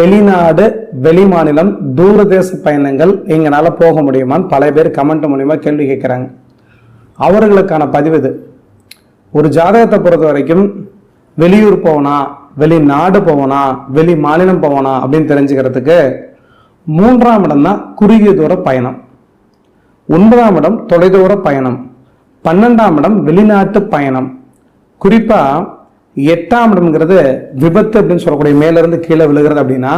வெளிநாடு வெளி மாநிலம் தூரதேச பயணங்கள் எங்களால் போக முடியுமான்னு பல பேர் கமெண்ட் மூலிமா கேள்வி கேட்குறாங்க அவர்களுக்கான பதிவு இது. ஒரு ஜாதகத்தை பொறுத்த வரைக்கும் வெளியூர் போவனா வெளிநாடு போவனா வெளி மாநிலம் போவனா அப்படின்னு தெரிஞ்சுக்கிறதுக்கு மூன்றாம் இடம் தான் குறுகிய தூர பயணம். ஒன்பதாம் இடம் தொலைதூர பயணம். பன்னெண்டாம் இடம் வெளிநாட்டு பயணம். குறிப்பாக எட்டாம் இடம்ங்கிறது விபத்து அப்படின்னு சொல்லக்கூடிய மேலேருந்து கீழே விழுகிறது அப்படின்னா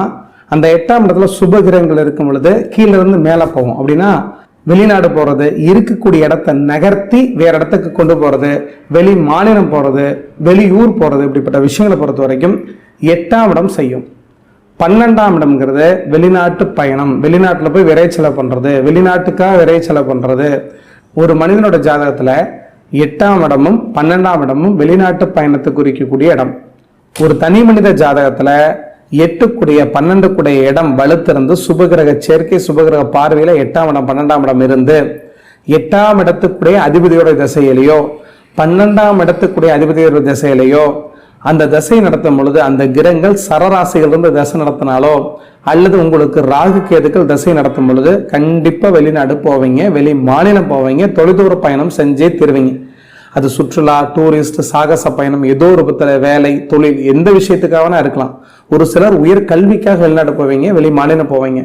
அந்த எட்டாம் இடத்துல சுபகிரகங்கள் இருக்கும் பொழுது கீழேருந்து மேலே போகும். அப்படின்னா வெளிநாடு போகிறது இருக்கக்கூடிய இடத்த நகர்த்தி வேற இடத்துக்கு கொண்டு போகிறது வெளி மாநிலம் போகிறது வெளியூர் போகிறது இப்படிப்பட்ட விஷயங்களை பொறுத்த வரைக்கும் எட்டாம் இடம் செய்யும். பன்னெண்டாம் இடம்ங்கிறது வெளிநாட்டு பயணம். வெளிநாட்டில் போய் விரைச்சலை பண்ணுறது வெளிநாட்டுக்காக விரைச்சலை பண்ணுறது ஒரு மனிதனோட ஜாதகத்தில் எட்டாம் இடமும் பன்னெண்டாம் இடமும் வெளிநாட்டு பயணத்தை குறிக்கக்கூடிய இடம். ஒரு தனி மனித ஜாதகத்தில் எட்டுக்குடைய பன்னெண்டுக்குடைய இடம் வலுத்திருந்து சுபகிரக சேர்க்கை சுபகிரக பார்வையில் எட்டாம் இடம் பன்னெண்டாம் இடம் இருந்து எட்டாம் இடத்துக்குடைய அதிபதியோட திசையிலையோ பன்னெண்டாம் இடத்துக்குடைய அதிபதியோட திசையிலையோ அந்த திசை நடத்தும் பொழுது அந்த கிரகங்கள் சரராசிகள் இருந்து தசை நடத்தினாலோ அல்லது உங்களுக்கு ராகு கேதுக்கள் திசை நடத்தும் பொழுது கண்டிப்பாக வெளிநாடு போவீங்க வெளி மாநிலம் போவீங்க தொலைதூர பயணம் செஞ்சே தருவீங்க. அது சுற்றுலா டூரிஸ்ட் சாகச பயணம் ஏதோ ஒரு பத்தில் வேலை தொழில் எந்த விஷயத்துக்காகனா இருக்கலாம். ஒரு சிலர் உயர் கல்விக்காக வெளிநாடு போவீங்க வெளி மாநிலம் போவீங்க.